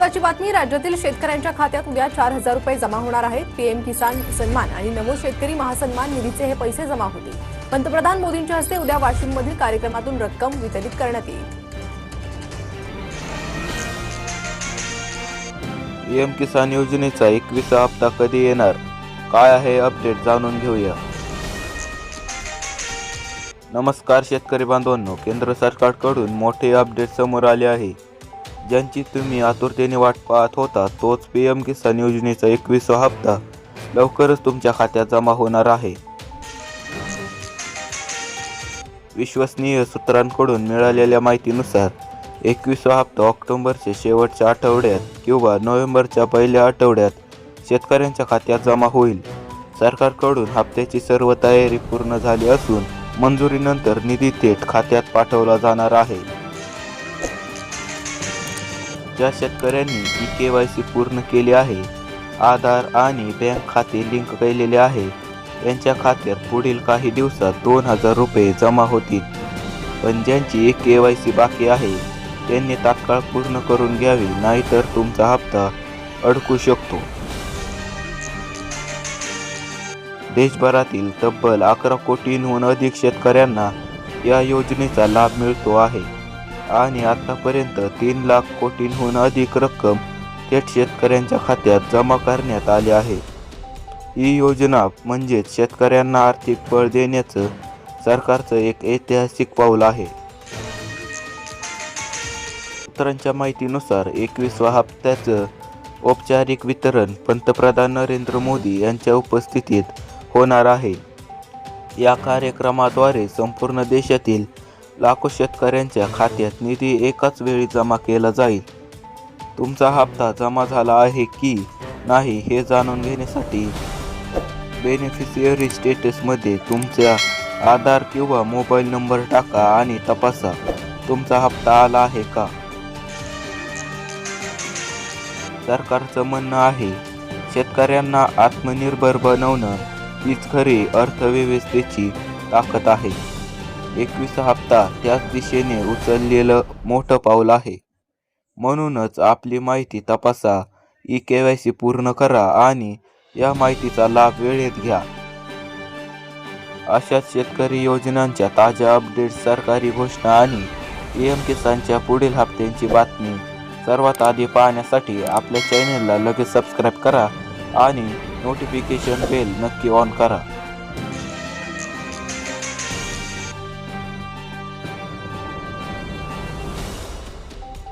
महत्वाची बातमी राज्यातील शेतकऱ्यांच्या खात्यात उद्या चार हजार रुपये जमा होणार आहेत. पीएम किसान सन्मान आणि नमो शेतकरी महासन्मान निधीचे हे पैसे जमा होतील. पंतप्रधान मोदींच्या हस्ते उद्या वाशिममधील कार्यक्रमातून रक्कम वितरित करण्यात येईल. पीएम किसान योजनेचा एकवीसा हप्ता कधी येणार? काय आहे अपडेट जाणून घेऊया. नमस्कार शेतकरी बांधवांनो. केंद्र सरकारकडून मोठे अपडेट समोर आले आहे. ज्यांची तुम्ही आतुरतेने वाट पाहत होता तोच पी एम किसान योजनेचा एकवीसवा हप्ता लवकरच तुमच्या खात्यात जमा होणार आहे. विश्वसनीय सूत्रांकडून मिळालेल्या माहितीनुसार एकवीसवा हप्ता ऑक्टोबरच्या शेवटच्या आठवड्यात किंवा नोव्हेंबरच्या पहिल्या आठवड्यात शेतकऱ्यांच्या खात्यात जमा होईल. सरकारकडून हप्त्याची सर्व तयारी पूर्ण झाली असून मंजुरीनंतर निधी थेट खात्यात पाठवला जाणार आहे. ज्या शेतकऱ्यांनी ई के वाय सी पूर्ण केली आहे आधार आणि बँक खाते लिंक केलेले आहे यांच्या खात्यात पुढील काही दिवसात दोन हजार रुपये जमा होतील. पण ज्यांची एक के वाय सी बाकी आहे त्यांनी तात्काळ पूर्ण करून घ्यावी नाहीतर तुमचा हप्ता अडकू शकतो. देशभरातील तब्बल अकरा कोटींहून अधिक शेतकऱ्यांना या योजनेचा लाभ मिळतो आहे. आणि आतापर्यंत तीन लाख कोटींहून अधिक रक्कम थेट शेतकऱ्यांच्या खात्यात जमा करण्यात आली आहे. ही योजना म्हणजेच शेतकऱ्यांना आर्थिक बळ देण्याचं सरकारचं एक ऐतिहासिक पाऊल आहे. सूत्रांच्या माहितीनुसार एकवीसवा हप्त्याचं औपचारिक वितरण पंतप्रधान नरेंद्र मोदी यांच्या उपस्थितीत होणार आहे. या कार्यक्रमाद्वारे संपूर्ण देशातील लाखो शेतकऱ्यांच्या खात्यात निधी एकाच वेळी जमा केला जाईल. तुमचा हप्ता जमा झाला आहे की नाही हे जाणून घेण्यासाठी बेनिफिशियरी स्टेटसमध्ये तुमचा आधार किंवा मोबाईल नंबर टाका आणि तपासा. तुमचा हप्ता आला आहे का? सरकारचं म्हणणं आहे शेतकऱ्यांना आत्मनिर्भर बनवणं हीच खरी अर्थव्यवस्थेची ताकद आहे. एकवीस हप्ता त्याच दिशेने उचललेलं मोठं पाऊल आहे. म्हणूनच आपली माहिती तपासा ई के वाय सी पूर्ण करा आणि या माहितीचा लाभ वेळेत घ्या. अशाच शेतकरी योजनांच्या ताज्या अपडेट सरकारी घोषणा आणि पी एम किसानच्या पुढील हप्त्यांची बातमी सर्वात आधी पाहण्यासाठी आपल्या चॅनेलला लगेच सबस्क्राईब करा आणि नोटिफिकेशन बेल नक्की ऑन करा.